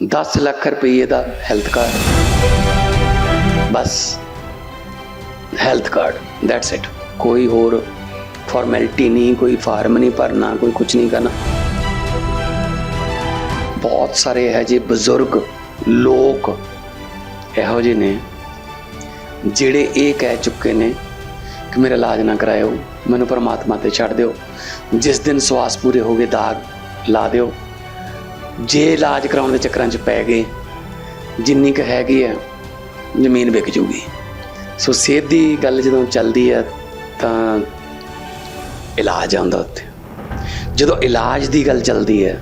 10 ਲੱਖ ਰੁਪਏ ਦਾ health card ਬਸ। ਹੈਲਥ ਕਾਰਡ ਦੈਟਸ ਇਟ ਕੋਈ ਹੋਰ ਫਾਰਮੈਲਿਟੀ ਨਹੀਂ, ਕੋਈ ਫਾਰਮ ਨਹੀਂ ਭਰਨਾ, ਕੋਈ ਕੁਝ ਨਹੀਂ ਕਰਨਾ। ਬਹੁਤ ਸਾਰੇ ਹੈ ਜੀ ਬਜ਼ੁਰਗ ਲੋਕ ਇਹੋ ਜਿਹੇ ਨੇ, ਜਿਹੜੇ ਇਹ ਕਹਿ ਚੁੱਕੇ ਨੇ ਕਿ ਮੇਰਾ ਇਲਾਜ ਨਾ ਕਰਾਇਓ, ਮੈਨੂੰ ਪਰਮਾਤਮਾ ਤੇ ਛੱਡ ਦਿਓ। ਜਿਸ ਦਿਨ ਸਵਾਸ ਪੂਰੇ ਹੋ ਗਏ, ਦਾਗ ਲਾ ਦਿਓ। ਜੇ ਇਲਾਜ ਕਰਾਉਣ ਦੇ ਚੱਕਰਾਂ 'ਚ ਪੈ ਗਏ, ਜਿੰਨੀ ਕੁ ਹੈਗੀ ਹੈ ਜ਼ਮੀਨ ਵਿਕ ਜੂਗੀ। ਸੋ ਸਿਹਤ ਦੀ ਗੱਲ ਜਦੋਂ ਚੱਲਦੀ ਹੈ ਤਾਂ ਇਲਾਜ ਆਉਂਦਾ ਉੱਥੇ। ਜਦੋਂ ਇਲਾਜ ਦੀ ਗੱਲ ਚੱਲਦੀ ਹੈ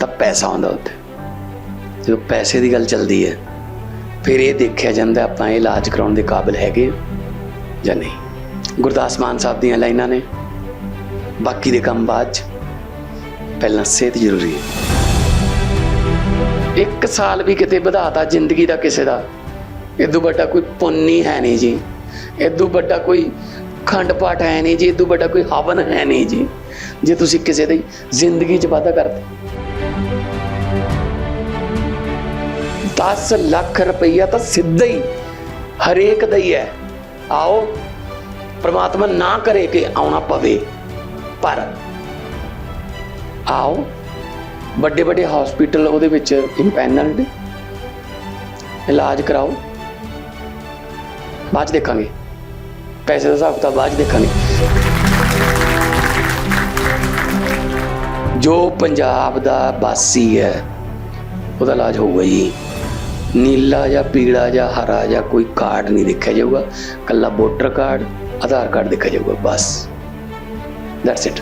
ਤਾਂ ਪੈਸਾ ਆਉਂਦਾ ਉੱਥੇ। ਜਦੋਂ ਪੈਸੇ ਦੀ ਗੱਲ ਚੱਲਦੀ ਹੈ ਫਿਰ ਇਹ ਦੇਖਿਆ ਜਾਂਦਾ ਆਪਾਂ ਇਹ ਇਲਾਜ ਕਰਾਉਣ ਦੇ ਕਾਬਿਲ ਹੈਗੇ ਜਾਂ ਨਹੀਂ। ਗੁਰਦਾਸ ਮਾਨ ਸਾਹਿਬ ਦੀਆਂ ਲਾਈਨਾਂ ਨੇ। ਬਾਕੀ ਦੇ ਕੰਮ ਬਾਅਦ ਚ ਪਹਿਲਾਂ ਸਿਹਤ ਜ਼ਰੂਰੀ ਹੈ। ਇੱਕ ਸਾਲ ਵੀ ਕਿਤੇ ਵਧਾਤਾ ਜ਼ਿੰਦਗੀ ਦਾ ਕਿਸੇ ਦਾ ਇਦੋਂ ਵੱਡਾ ਕੋਈ ਪੁੰਨੀ ਹੈ ਨਹੀਂ ਜੀ। ਇਦੋਂ ਵੱਡਾ ਕੋਈ ਖੰਡ ਪਾਠ ਹੈ ਨਹੀਂ ਜੀ ਇਦੋਂ ਵੱਡਾ ਕੋਈ ਹਵਨ ਹੈ ਨਹੀਂ ਜੀ। ਜੇ ਤੁਸੀਂ ਕਿਸੇ ਦੀ ਜ਼ਿੰਦਗੀ 'ਚ ਵਾਧਾ ਕਰਦੇ। 10 ਲੱਖ ਰੁਪਈਆ ਤਾਂ ਸਿੱਧਾ ਹੀ ਹਰੇਕ ਦਾ ਹੀ ਹੈ। ਆਓ, ਪ੍ਰਮਾਤਮਾ ਨਾ ਕਰੇ ਕਿ ਆਉਣਾ ਪਵੇ, ਪਰ ਆਓ। ਵੱਡੇ ਵੱਡੇ ਹਸਪੀਟਲ ਉਹਦੇ ਵਿੱਚ ਇੰਪੈਨਲਡ ਇਲਾਜ ਕਰਾਓ। ਬਾਅਦ 'ਚ ਦੇਖਾਂਗੇ। ਪੈਸੇ ਦਾ ਹਿਸਾਬ ਕਿਤਾਬ ਬਾਅਦ 'ਚ ਦੇਖਾਂਗੇ। ਜੋ ਪੰਜਾਬ ਦਾ ਵਾਸੀ ਹੈ, ਉਹਦਾ ਇਲਾਜ ਹੋਊਗਾ ਜੀ। ਨੀਲਾ ਜਾਂ ਪੀਲਾ ਜਾਂ ਹਰਾ ਜਾਂ ਕੋਈ ਕਾਰਡ ਨਹੀਂ ਦੇਖਿਆ ਜਾਊਗਾ। ਕੱਲਾ ਵੋਟਰ ਕਾਰਡ, ਆਧਾਰ ਕਾਰਡ ਦੇਖਿਆ ਜਾਊਗਾ, ਬਸ। That's it